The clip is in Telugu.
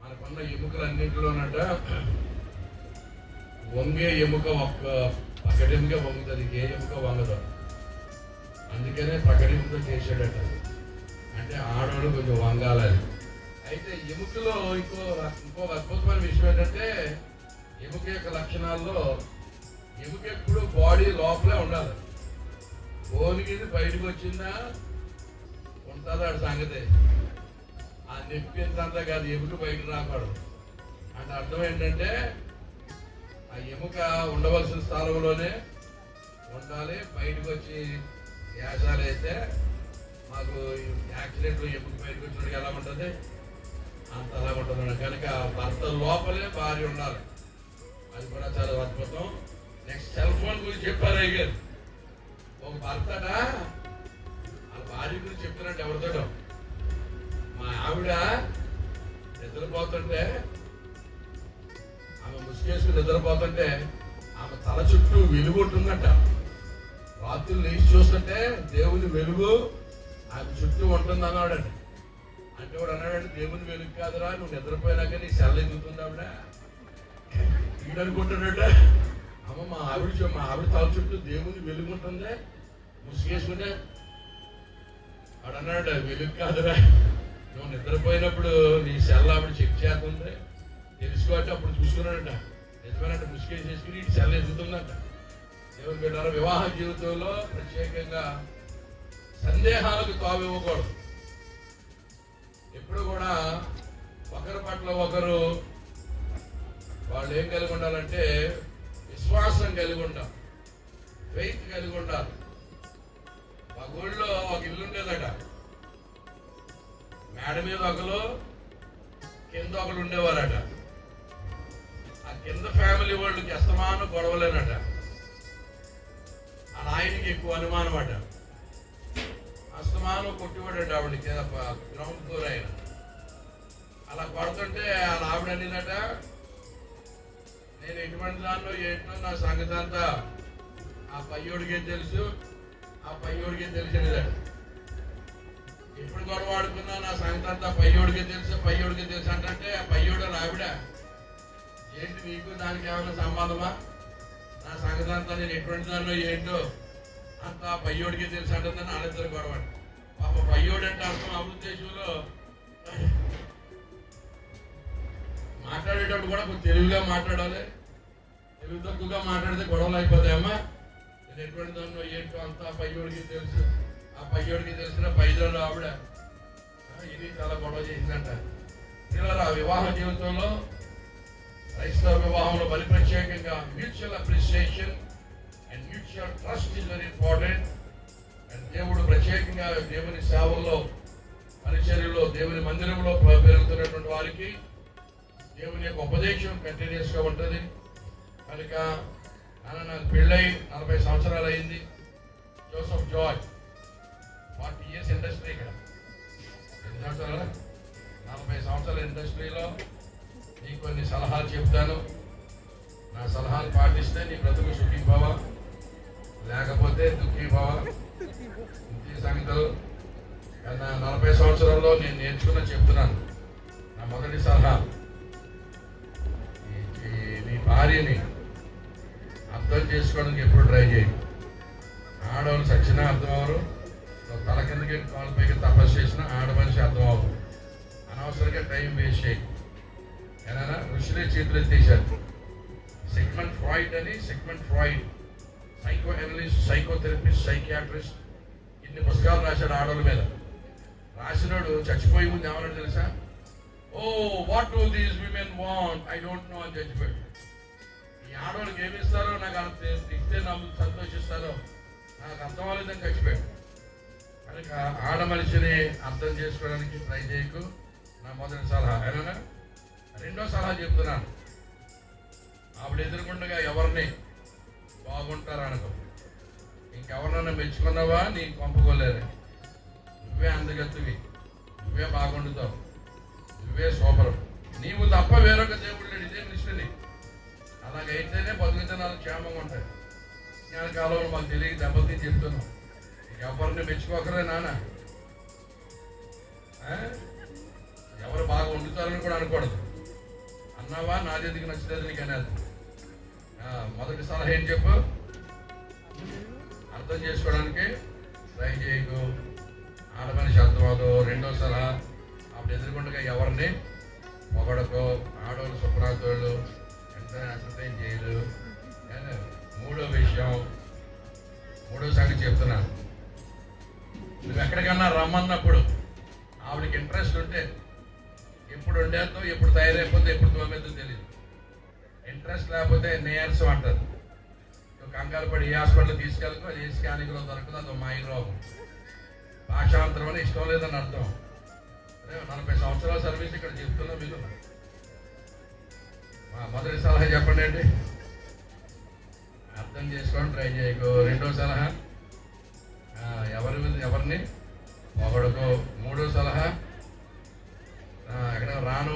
మనకున్న ఎముకలన్నింటిలోనట వంగే ఎముక ఒక్క పకడెముక వంగుతుంది ఏ ఎముక వంగదు. అందుకనే పకడెముక చేసాడట అంటే ఆడవాడు కొంచెం వంగాలని. అయితే ఎముకలో ఇంకో ఇంకో అద్భుతమైన విషయం ఏంటంటే ఎముక యొక్క లక్షణాల్లో ఎముక ఎప్పుడు బాడీ లోపలే ఉండాలి. ఓనికి బయటకు వచ్చిందా? ఉంటుందా సంగతి? ఆ నొప్పి ఎంతంతా కాదు ఎముక బయట రాకూడదు అంటే అర్థం ఏంటంటే ఆ ఎముక ఉండవలసిన స్థలంలోనే ఉండాలి. బయటకు వచ్చి యాసాలు అయితే మాకు యాక్సిడెంట్ ఎముక బయటకు వచ్చినట్టు ఎలా ఉంటుంది? అంత అలా ఉంటుంది కనుక భర్త లోపలే భార్య ఉండాలి. అది కూడా చాలా అద్భుతం. నెక్స్ట్ సెల్ ఫోన్ గురించి చెప్పారు అయ్యారు ఒక భర్తనా? ఆ భార్య గురించి చెప్తున్నట్టు ఎవరితోటో. ఆవిడ నిద్రపోతుంటే ఆమె ముసుగేసుకుని నిద్రపోతుంటే ఆమె తల చుట్టూ వెలుగు ఉంటుందంట. రాత్రులు లేచి చూస్తుంటే దేవుని వెలుగు ఆమె చుట్టూ ఉంటుంది అన్నాడండి అంటే వాడు అన్నాడంటే దేవుని వెలుగు కాదురా నువ్వు నిద్రపోయినాక నీ సెల్ల ఎదుగుతుంది ఆవిడ. ఈడనుకుంటున్నాడ అమ్మ మా ఆవిడ మా ఆవిడ తల చుట్టూ దేవుని వెలుగు ఉంటుంది. ముసుగేసుకుంటే వాడు అన్నాడు వెలుగు కాదురా. నువ్వు నిద్రపోయినప్పుడు నీ సెల్ ఆవిడ చెక్ చేస్తుంది తెలుసుకోవట్టు అప్పుడు చూసుకున్నాడంట. నిజమేనంటే ముసుగేసి చేసుకుని ఇటు సెల్ ఎదుగుతుందంట. దేవుని బిడ్డారా వివాహ జీవితంలో ప్రత్యేకంగా సందేహాలకు తావు ఇవ్వకూడదు. ఎప్పుడు కూడా ఒకరి పట్ల ఒకరు వాళ్ళు ఏం కలిగి ఉండాలంటే విశ్వాసం కలిగి ఉండాలి. ఫెయిత్ కలిగి ఉండాలి. మా ఊళ్ళో ఒక ఇల్లు ఉండేదట. మేడ మీద ఒకరు కింద ఒకరు ఉండేవారట. ఆ కింద ఫ్యామిలీ వాళ్ళకి అస్తమానం గొడవలేనట ఆ నాయనకి ఎక్కువ అనుమానం అట అస్తమానం కొట్టివాడట ఆవిడ కింద గ్రౌండ్ ఫ్లోర్ ఆయన. అలా కొడుతుంటే వాళ్ళ ఆవిడ అనిందట నేను ఎటువంటి దానిలో ఏంటో నా సంగతి అంతా ఆ పయ్యోడికే తెలుసు ఆ పయ్యోడికే తెలిసినదట ఇప్పుడు గొడవ ఆడుకున్నా నా సంగతి అంతా పయ్యోడికి తెలుసు. పయ్యోడికి తెలుసు అంటే ఆ పయ్యోడు రావిడ ఏంటి నీకు దానికి ఏమైనా సంబంధమా? నా సంగతి అంతా నేను ఎటువంటి దానిలో ఏంటో అంత పయ్యోడికి తెలుసు అంటే వాళ్ళిద్దరు గొడవ పాప పయ్యోడు అంటే అర్థం అభివృద్ధి దేశంలో మాట్లాడేటప్పుడు కూడా కొంచెం తెలుగుగా మాట్లాడాలి. తెలుగు తక్కువగా మాట్లాడితే గొడవలు అయిపోతాయమ్మా. నేను ఎటువంటి దానిలో ఏంటో అంతా పయ్యోడికి తెలుసు. ఆ పయ్యోడికి తెలిసిన పైదలు ఆవిడ ఇది చాలా గొడవ చేసిందంట. ఇలా ఆ వివాహ జీవితంలో క్రైస్తవ వివాహంలో బలి ప్రత్యేకంగా mutual appreciation and mutual trust is very important and దేవుడు ప్రత్యేకంగా దేవుని సేవల్లో పరిచర్యలో దేవుని మందిరంలో పెరుగుతున్నటువంటి వారికి దేవుని యొక్క ఉపదేశం కంటిన్యూస్గా ఉంటుంది. కనుక నాన్న నాకు పెళ్ళై నలభై సంవత్సరాలు అయింది. జోసఫ్ జార్జ్ ఇండస్ట్రీ ఇక్కడ సంవత్సరాలు నలభై సంవత్సరాల ఇండస్ట్రీలో నీకు కొన్ని సలహాలు చెప్తాను నా సలహాలు పాటిస్తే నీ బ్రతుకు సుఖీ లేకపోతే దుఃఖీ భవ. సంగతులు. నా నలభై సంవత్సరాల్లో నేను నేర్చుకున్న చెప్తున్నాను. నా మొదటి సలహా నీ భార్యని అర్థం చేసుకోవడానికి ఎప్పుడు ట్రై చేయి. ఆడవాళ్ళు సచ్చినా అర్థం అవరు తల కిందకి కాలు పైకి తపస్సు చేసిన ఆడమనిషి అర్థం అవ్వదు అనవసరంగా టైం వేస్ట్ చేయి. ఏదైనా ఋషులే చేతులు ఎత్తేసారు సెగ్మెంట్ ఫ్రాయిడ్ అని Sigmund Freud psychoanalyst psychotherapist psychiatrist ఇన్ని పుస్తకాలు రాశాడు ఆడవాళ్ళ మీద. రాసినాడు చచ్చిపోయి ముందు ఏమన్నాడు తెలుసా? ఓ what do these women want I don't know అని చచ్చిపోయాడు. ఈ ఆడవాళ్ళకి ఏమి ఇస్తారో నాకు అంత ఇస్తే నమ్ము సంతోషిస్తారో నాకు అర్థం అవ్వలేదని చచ్చిపోయాడు. కనుక ఆడ మనిషిని అర్థం చేసుకోవడానికి ట్రై చేయకు. నా మొదటి సలహా ఏమైనా రెండో సలహా చెప్తున్నాను. ఆవిడ ఎదురుకుండగా ఎవరిని బాగుంటారా అనుకో. ఇంకెవరినైనా మెచ్చుకున్నావా? నీ పంపుకోలేరు నువ్వే అందగత్తువి. నువ్వే బాగుండుతావు. నువ్వే సూపరు నీవు తప్ప వేరొక దేవుడు లేడు. ఇదే నిష్ఠని అలాగైతేనే బతుకుతనాలు క్షేమంగా ఉంటాయి. జ్ఞానకాలంలో మాకు తెలియక దెబ్బతిని చెప్తున్నాం. ఎవరిని మెచ్చుకోకరే నాన్న. ఎవరు బాగా వండుతారని కూడా అనకూడదు. అన్నావా? నా దగ్గరికి నచ్చలేదు నీకు అనేది మొదటి సలహా ఏం చెప్పు? అర్థం చేసుకోవడానికి ట్రై చేయకు. ఆడమని అర్థం రెండో సలహా అప్పుడు ఎదుర్కొండగా ఎవరిని పొగడకో ఆడవాళ్ళు శుభ్రాతోళ్ళు ఎంత ఎంటర్టైన్ చేయరు మూడో విషయం మూడో చెప్తున్నాను. నువ్వు ఎక్కడికన్నా రమ్మన్నప్పుడు ఆవిడకి ఇంట్రెస్ట్ ఉంటే ఎప్పుడు ఉండేద్దో ఎప్పుడు తయారైపోతే ఎప్పుడు తోమేద్దో తెలియదు ఇంట్రెస్ట్ లేకపోతే నేయర్స్ అంటారు నువ్వు కంగారు పడి ఏ హాస్పిటల్ తీసుకెళ్ళకు అది ఏ స్కానింగ్లో దొరకదు అదో మాయ రోగం భాషాంతరం అని ఇష్టం లేదని అర్థం. అదే నలభై సంవత్సరాల సర్వీస్ ఇక్కడ చెప్తున్నా మీరు. మా మొదటి సలహా చెప్పండి అండి అర్థం చేసుకోండి ట్రై చేయకు. రెండో సలహా. ఎవరి ఎవరిని ఒకడుకు మూడో సలహా ఎక్కడ రాను